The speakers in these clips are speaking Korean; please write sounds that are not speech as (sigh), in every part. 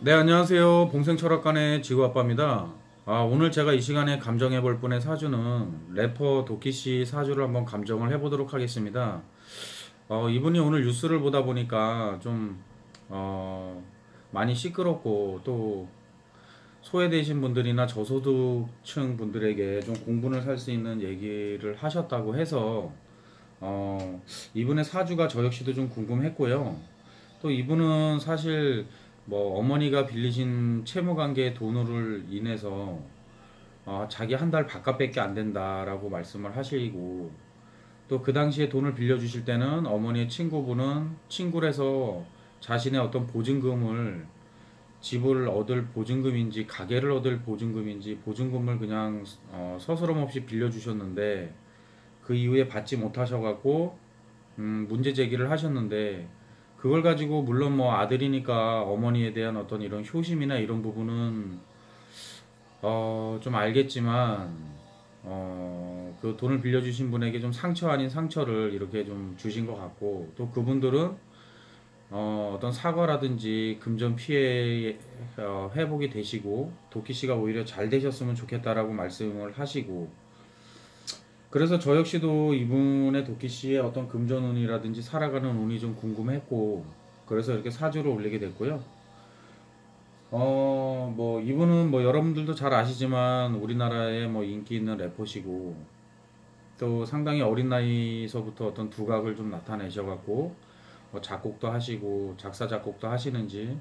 네 안녕하세요. 봉생철학관의 지구아빠입니다. 아, 오늘 제가 이 시간에 감정해 볼 분의 사주는 래퍼 도끼씨 사주를 한번 감정을 해보도록 하겠습니다. 어, 이분이 오늘 뉴스를 보다 보니까 좀 어, 많이 시끄럽고 또 소외되신 분들이나 저소득층 분들에게 좀 공분을 살 수 있는 얘기를 하셨다고 해서 어, 이분의 사주가 저 역시도 좀 궁금했고요. 또 이분은 사실 뭐 어머니가 빌리신 채무관계 돈을 인해서 어, 자기 한 달 바깥밖에 안 된다라고 말씀을 하시고 또 그 당시에 돈을 빌려주실 때는 어머니의 친구분은 친구래서 자신의 어떤 보증금을 집을 얻을 보증금인지 가게를 얻을 보증금인지 보증금을 그냥 어, 서스럼 없이 빌려주셨는데 그 이후에 받지 못하셔갖고 음, 문제 제기를 하셨는데 그걸 가지고 물론 뭐 아들이니까 어머니에 대한 어떤 이런 효심이나 이런 부분은 어, 좀 알겠지만 어, 그 돈을 빌려주신 분에게 좀 상처 아닌 상처를 이렇게 좀 주신 것 같고 또 그분들은 어, 어떤 사과라든지 금전 피해 어, 회복이 되시고 도끼 씨가 오히려 잘 되셨으면 좋겠다라고 말씀을 하시고 그래서 저 역시도 이분의 도끼 씨의 어떤 금전 운이라든지 살아가는 운이 좀 궁금했고 그래서 이렇게 사주를 올리게 됐고요. 어, 뭐 이분은 뭐 여러분들도 잘 아시지만 우리나라에 뭐 인기 있는 래퍼시고 또 상당히 어린 나이서부터 어떤 두각을 좀 나타내셔갖고 뭐 작곡도 하시고 작사 작곡도 하시는지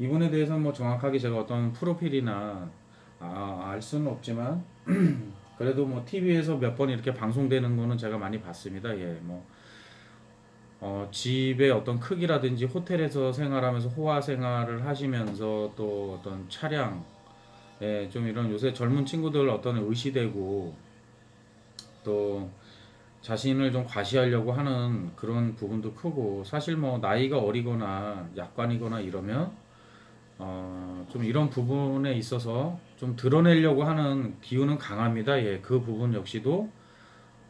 이분에 대해서는 뭐 정확하게 제가 어떤 프로필이나 아, 알 수는 없지만 (clears throat) 그래도 뭐 TV에서 몇 번 이렇게 방송되는 거는 제가 많이 봤습니다. 예, 뭐 어, 집의 어떤 크기라든지 호텔에서 생활하면서 호화 생활을 하시면서 또 어떤 차량, 예, 좀 이런 요새 젊은 친구들 어떤 의시되고 또 자신을 좀 과시하려고 하는 그런 부분도 크고 사실 뭐 나이가 어리거나 약관이거나 이러면 어, 좀 이런 부분에 있어서 좀 드러내려고 하는 기운은 강합니다. 예, 그 부분 역시도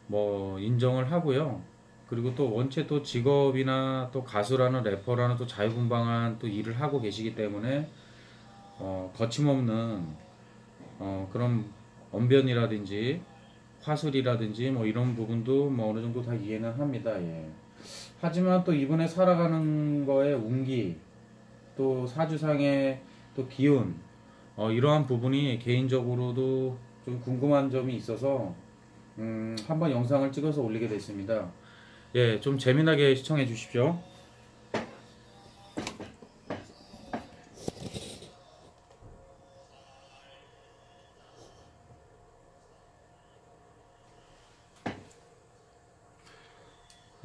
뭐 인정을 하고요. 그리고 또 원체 또 직업이나 또 가수라는 래퍼라는 또 자유분방한 또 일을 하고 계시기 때문에 어, 거침없는 어, 그런 언변이라든지 화술이라든지 뭐 이런 부분도 뭐 어느 정도 다 이해는 합니다. 예. 하지만 또 이분의 살아가는 거에 운기 또 사주상의 또 기운 어, 이러한 부분이 개인적으로도 좀 궁금한 점이 있어서 음, 한번 영상을 찍어서 올리게 됐습니다. 예, 좀 재미나게 시청해 주십시오.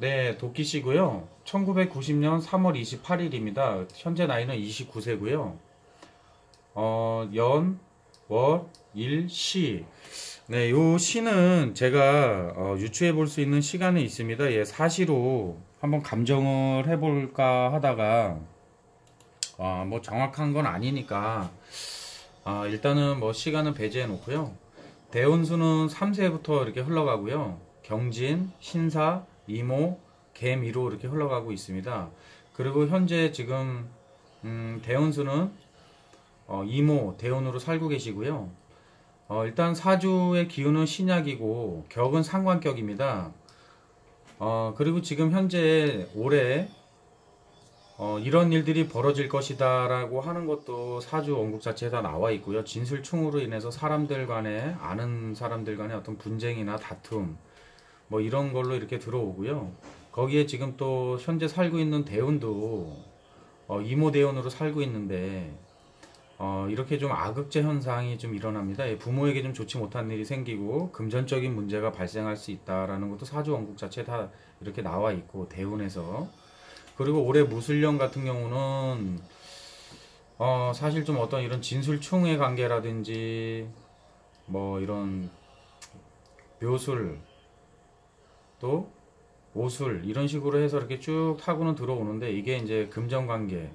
네, 도끼시고요. 1990년 3월 28일입니다. 현재 나이는 29세고요. 어, 연, 월, 일, 시. 네, 요 시는 제가 어, 유추해 볼 수 있는 시간이 있습니다. 예, 사시로 한번 감정을 해볼까 하다가 어, 뭐 정확한 건 아니니까 어, 일단은 뭐 시간은 배제해 놓고요. 대운수는 3세부터 이렇게 흘러가고요. 경진, 신사, 이모, 개미로 이렇게 흘러가고 있습니다. 그리고 현재 지금 음, 대운수는 어, 이모, 대운으로 살고 계시고요. 어, 일단 사주의 기운은 신약이고 격은 상관격입니다. 어, 그리고 지금 현재 올해 어, 이런 일들이 벌어질 것이다 라고 하는 것도 사주 원국 자체에 다 나와 있고요. 진술충으로 인해서 사람들 간에 아는 사람들 간의 어떤 분쟁이나 다툼 뭐 이런 걸로 이렇게 들어오고요. 거기에 지금 또 현재 살고 있는 대운도 어, 이모 대운으로 살고 있는데 어, 이렇게 좀 악극제 현상이 좀 일어납니다. 예, 부모에게 좀 좋지 못한 일이 생기고 금전적인 문제가 발생할 수 있다라는 것도 사주 원국 자체에 다 이렇게 나와 있고 대운에서 그리고 올해 무술년 같은 경우는 어, 사실 좀 어떤 이런 진술충의 관계라든지 뭐 이런 묘술 또 오술 이런 식으로 해서 이렇게 쭉 타고는 들어오는데 이게 이제 금전관계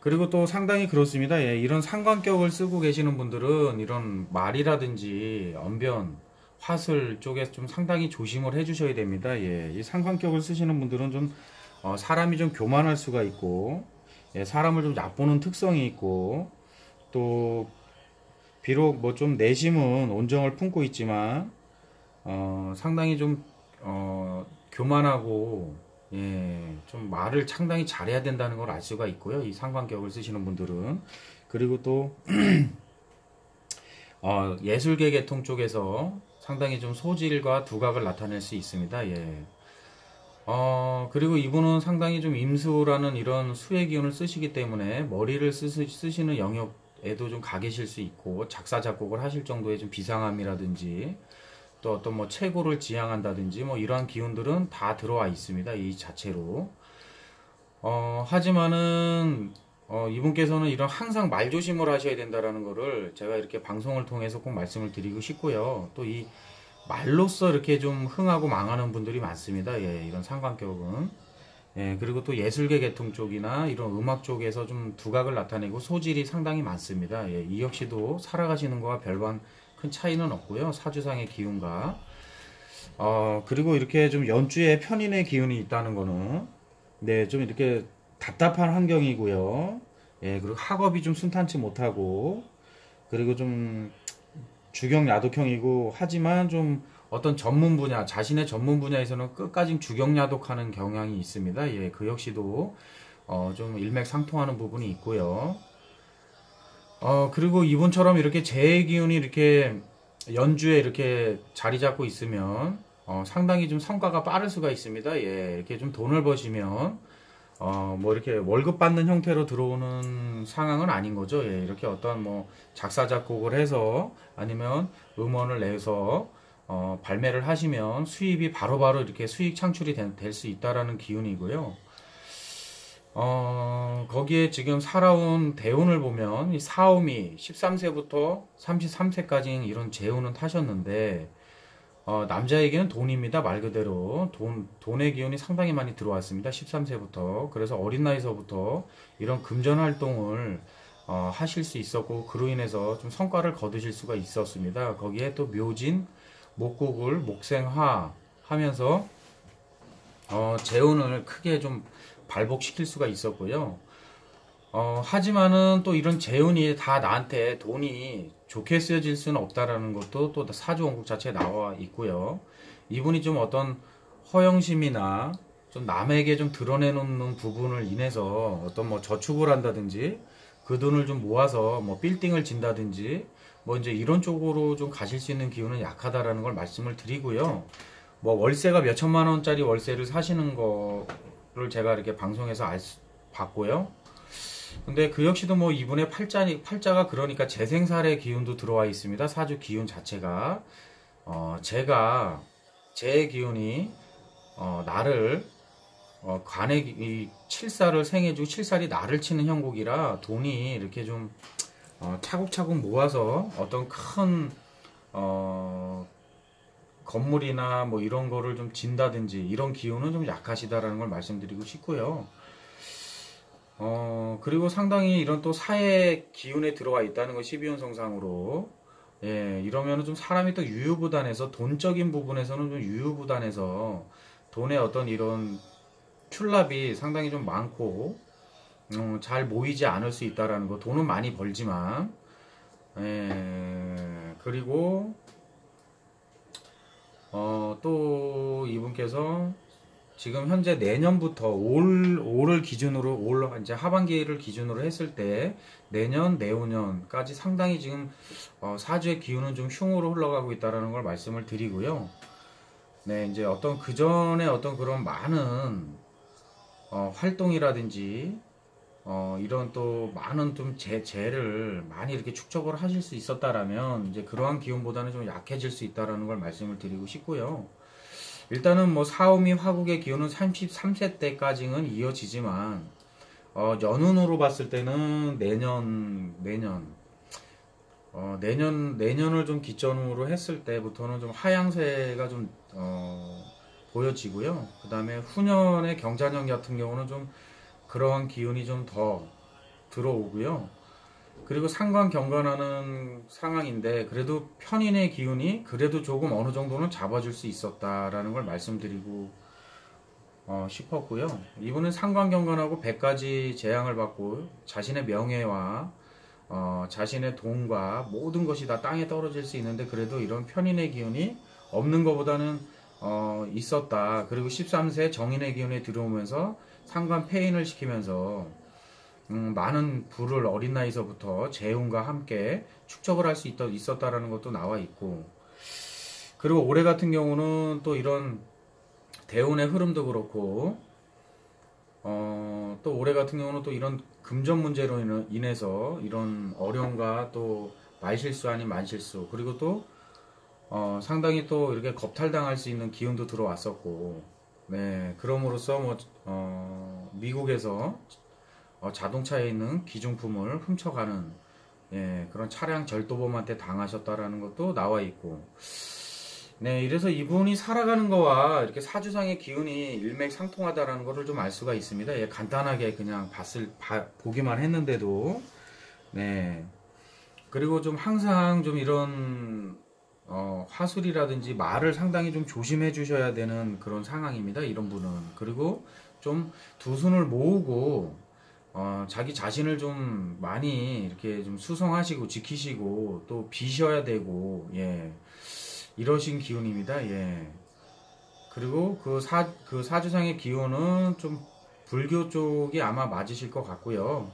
그리고 또 상당히 그렇습니다. 예, 이런 상관격을 쓰고 계시는 분들은 이런 말이라든지 언변, 화술 쪽에 좀 상당히 조심을 해주셔야 됩니다. 예, 이 상관격을 쓰시는 분들은 좀 어, 사람이 좀 교만할 수가 있고 예, 사람을 좀 얕보는 특성이 있고 또 비록 뭐 좀 내심은 온정을 품고 있지만 어, 상당히 좀 어, 교만하고 예, 좀 말을 상당히 잘해야 된다는 걸 알 수가 있고요. 이 상관격을 쓰시는 분들은 그리고 또 (clears throat) 어, 예술계 계통 쪽에서 상당히 좀 소질과 두각을 나타낼 수 있습니다. 예. 어, 그리고 이분은 상당히 좀 임수라는 이런 수의 기운을 쓰시기 때문에 머리를 쓰시, 쓰시는 영역에도 좀 가 계실 수 있고 작사, 작곡을 하실 정도의 좀 비상함이라든지 또 어떤 뭐 최고를 지향한다든지 뭐 이러한 기운들은 다 들어와 있습니다. 이 자체로. 어, 하지만은 어, 이분께서는 이런 항상 말조심을 하셔야 된다라는 거를 제가 이렇게 방송을 통해서 꼭 말씀을 드리고 싶고요. 또 이 말로써 이렇게 좀 흥하고 망하는 분들이 많습니다. 예, 이런 상관격은. 예, 그리고 또 예술계 계통 쪽이나 이런 음악 쪽에서 좀 두각을 나타내고 소질이 상당히 많습니다. 예, 이 역시도 살아가시는 거와 별반 큰 차이는 없고요. 사주상의 기운과. 어, 그리고 이렇게 좀 연주에 편인의 기운이 있다는 거는 네, 좀 이렇게 답답한 환경이고요. 예, 그리고 학업이 좀 순탄치 못하고, 그리고 좀 주경 야독형이고, 하지만 좀 어떤 전문 분야, 자신의 전문 분야에서는 끝까지 주경 야독하는 경향이 있습니다. 예, 그 역시도 어, 좀 일맥상통하는 부분이 있고요. 어, 그리고 이분처럼 이렇게 재의 기운이 이렇게 연주에 이렇게 자리 잡고 있으면 어, 상당히 좀 성과가 빠를 수가 있습니다. 예, 이렇게 좀 돈을 버시면 어, 뭐 이렇게 월급 받는 형태로 들어오는 상황은 아닌 거죠. 예, 이렇게 어떤 뭐 작사, 작곡을 해서 아니면 음원을 내서 어, 발매를 하시면 수입이 바로바로 바로 이렇게 수익 창출이 될 수 있다라는 기운이고요. 어, 거기에 지금 살아온 대운을 보면 이 사오미 13세부터 33세까지 이런 재운은 타셨는데 어, 남자에게는 돈입니다. 말 그대로 돈, 돈의 기운이 상당히 많이 들어왔습니다. 13세부터. 그래서 어린 나이서부터 이런 금전 활동을 어, 하실 수 있었고 그로 인해서 좀 성과를 거두실 수가 있었습니다. 거기에 또 묘진, 목국을 목생화 하면서 어, 재운을 크게 좀 발복시킬 수가 있었고요. 어, 하지만은 또 이런 재운이 다 나한테 돈이 좋게 쓰여질 수는 없다라는 것도 또 사주 원국 자체에 나와 있고요. 이분이 좀 어떤 허영심이나 좀 남에게 좀 드러내놓는 부분을 인해서 어떤 뭐 저축을 한다든지 그 돈을 좀 모아서 뭐 빌딩을 진다든지 뭐 이제 이런 쪽으로 좀 가실 수 있는 기운은 약하다라는 걸 말씀을 드리고요. 뭐 월세가 몇 천만 원짜리 월세를 사시는 거 를 제가 이렇게 방송에서 알 수, 봤고요. 근데 그 역시도 뭐 이분의 팔자, 팔자가 그러니까 재생살의 기운도 들어와 있습니다. 사주 기운 자체가. 어, 제가, 제 기운이, 어, 나를, 어, 관의, 이, 칠살을 생해주고 칠살이 나를 치는 형국이라 돈이 이렇게 좀, 어, 차곡차곡 모아서 어떤 큰, 어, 건물이나 뭐 이런 거를 좀 진다든지 이런 기운은 좀 약하시다라는 걸 말씀드리고 싶고요. 어, 그리고 상당히 이런 또 사회 기운에 들어와 있다는 거 12원 성상으로. 예, 이러면 좀 사람이 또 유유부단해서 돈적인 부분에서는 좀 유유부단해서 돈의 어떤 이런 출납이 상당히 좀 많고, 음, 잘 모이지 않을 수 있다라는 거. 돈은 많이 벌지만, 예, 그리고, 어, 또 이분께서 지금 현재 내년부터 올 올을 기준으로 올 이제 하반기를 기준으로 했을 때 내년 내후년까지 상당히 지금 어, 사주의 기운은 좀 흉으로 흘러가고 있다라는 걸 말씀을 드리고요. 네, 이제 어떤 그 전에 어떤 그런 많은 어, 활동이라든지 어, 이런 또 많은 좀 재, 재를 많이 이렇게 축적을 하실 수 있었다라면 이제 그러한 기운보다는 좀 약해질 수 있다라는 걸 말씀을 드리고 싶고요. 일단은 뭐 사오미 화국의 기운은 33세 때까지는 이어지지만 어, 연운으로 봤을 때는 내년 내년 어, 내년 내년을 좀 기점으로 했을 때부터는 좀 하향세가 좀 어, 보여지고요. 그 다음에 후년의 경자년 같은 경우는 좀 그러한 기운이 좀 더 들어오고요. 그리고 상관 경관하는 상황인데 그래도 편인의 기운이 그래도 조금 어느 정도는 잡아줄 수 있었다라는 걸 말씀드리고 어, 싶었고요. 이분은 상관 경관하고 100가지 재앙을 받고 자신의 명예와 어, 자신의 돈과 모든 것이 다 땅에 떨어질 수 있는데 그래도 이런 편인의 기운이 없는 것보다는 어, 있었다. 그리고 13세 정인의 기운에 들어오면서 상관 폐인을 시키면서 음, 많은 부를 어린 나이서부터 재운과 함께 축적을 할 수 있었다라는 것도 나와 있고 그리고 올해 같은 경우는 또 이런 대운의 흐름도 그렇고 어, 또 올해 같은 경우는 또 이런 금전 문제로 인해서 이런 어려움과 또 말실수 아닌 만실수 그리고 또 어, 상당히 또 이렇게 겁탈당할 수 있는 기운도 들어왔었고 네 그럼으로써 뭐 어, 미국에서 어, 자동차에 있는 기중품을 훔쳐가는 예, 그런 차량 절도범한테 당하셨다라는 것도 나와 있고 네, 이래서 이분이 살아가는 거와 이렇게 사주상의 기운이 일맥상통하다라는 것을 좀 알 수가 있습니다. 예, 간단하게 그냥 봤을 바, 보기만 했는데도 네. 그리고 좀 항상 좀 이런 어, 화술이라든지 말을 상당히 좀 조심해 주셔야 되는 그런 상황입니다. 이런 분은 그리고 좀 두 손을 모으고 어, 자기 자신을 좀 많이 이렇게 좀 수성하시고 지키시고 또 비셔야 되고 예. 이러신 기운입니다. 예. 그리고 그 사, 그 사주상의 기운은 좀 불교 쪽이 아마 맞으실 것 같고요.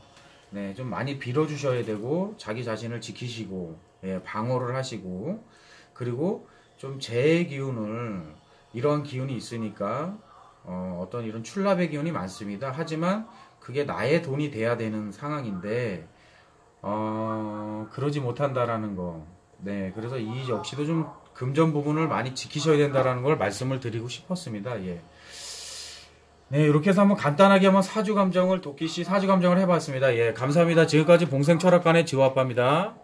네, 좀 많이 빌어주셔야 되고, 자기 자신을 지키시고, 예, 방어를 하시고, 그리고 좀 재의 기운을, 이러한 기운이 있으니까, 어, 어떤 이런 출납의 기운이 많습니다. 하지만 그게 나의 돈이 돼야 되는 상황인데, 어, 그러지 못한다라는 거. 네, 그래서 이 역시도 좀 금전 부분을 많이 지키셔야 된다라는 걸 말씀을 드리고 싶었습니다. 예. 네, 이렇게 해서 한번 간단하게 한번 사주 감정을 도끼 씨 사주 감정을 해봤습니다. 예, 감사합니다. 지금까지 봉생 철학관의 지호 아빠입니다.